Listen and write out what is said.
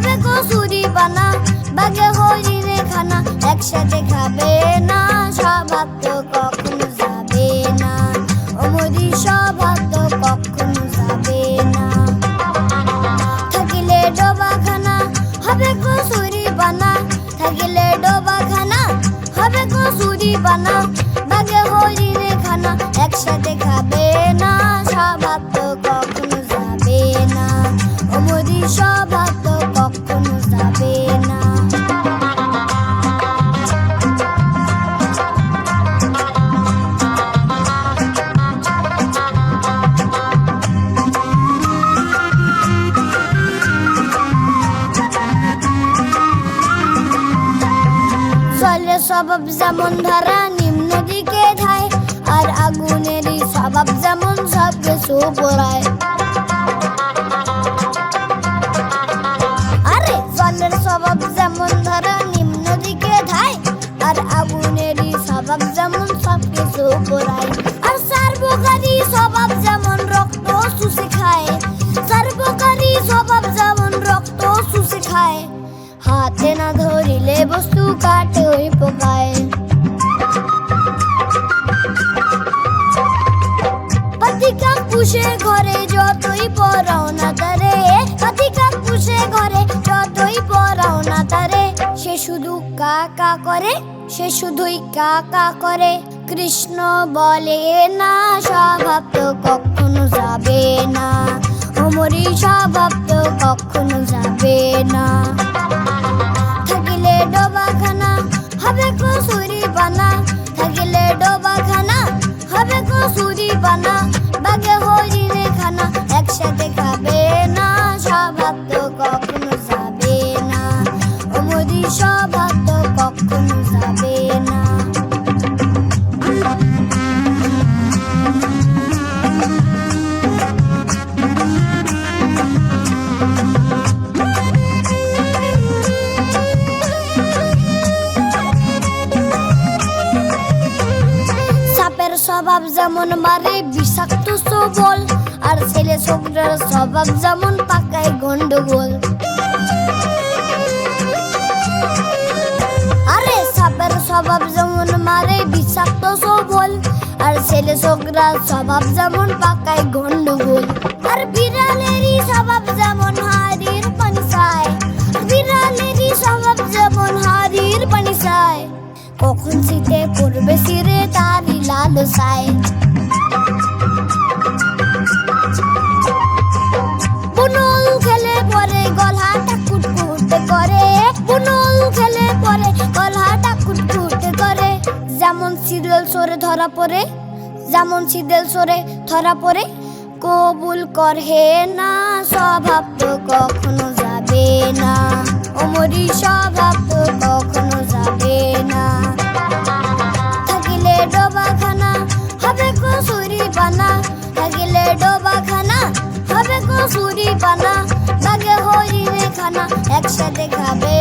হবে কসুরি পানা বাগে হরিণে খানা, একসাথে খাবে না স্বভাব তো কখনো যাবে না। অমরি স্বভাব তো কখনো যাবে না। থাকিলে ডোবাখানা, হবে কসুরি পানা থাকিলে ডোবাখানা, হবে কসুরি পানা বাগে হরিণে খানা, একসাথে খাবে জলের স্বভাব যেমন ধরা, নিম্ন দিকে ধায়। আর আগুনেরই স্বভাব যেমন সব কিছু পড়ায় আরে যেমন আর সব কিছু পড়ায় আর সার্বকারী স্বভাব যেমন পুষে ঘরে যতই পরাও না তারে পাতিকা পুষে ঘরে যতই পরাও না তারে, সে শুধু কা কা করে, সে শুধুই কা কা করে। কৃষ্ণ বলে না, স্বভাব তো কখনো যাবে না। অমরি স্বভাব তো কখনো যাবে না। থাকিলে ডোবাখানা, হবে কসুরি পানা থাকিলে ডোবাখানা, হবে কসুরি পানা বাগে হরিণে খানা একসাথে খাবে না স্বভাব তো কখনো যাবে না। অমরি স্বভাব তো কখনো যাবে না। স্বভাব যেমন মারে বিষাক্ত সবল। আর ছেলে ছোকরার স্বভাব যেমন পাকায় গন্ডগোল। আরে সাপের স্বভাব যেমন মারে, বিষাক্ত সবল। আর ছেলে ছোকরার স্বভাব যেমন পাকায় গন্ডগোল। আর বিড়ালেরই স্বভাব যেমন হাড়ির পানি চায় বিড়ালেরই স্বভাব যেমন হাড়ির পানি চায় কখন শীতে পড়বে সিরে তারি লাল সায় বুনুল খেলে পরে গলাটা কুটকুট করে। বুনুল খেলে পরে গলাটা কুটকুট করে। যেমন সিরিয়াল সরে ধরা পড়ে, যেমন সিরিয়াল সরে ধরা পড়ে। কবুল করহে না, স্বভাব তো কখনো যাবে না। অমরি স্বভাব তো কখনো যাবে না। কসুরি পানা ডোবা খানা হবে কসুরি পানা লাগে হরিণে খানা একসাথে খাবে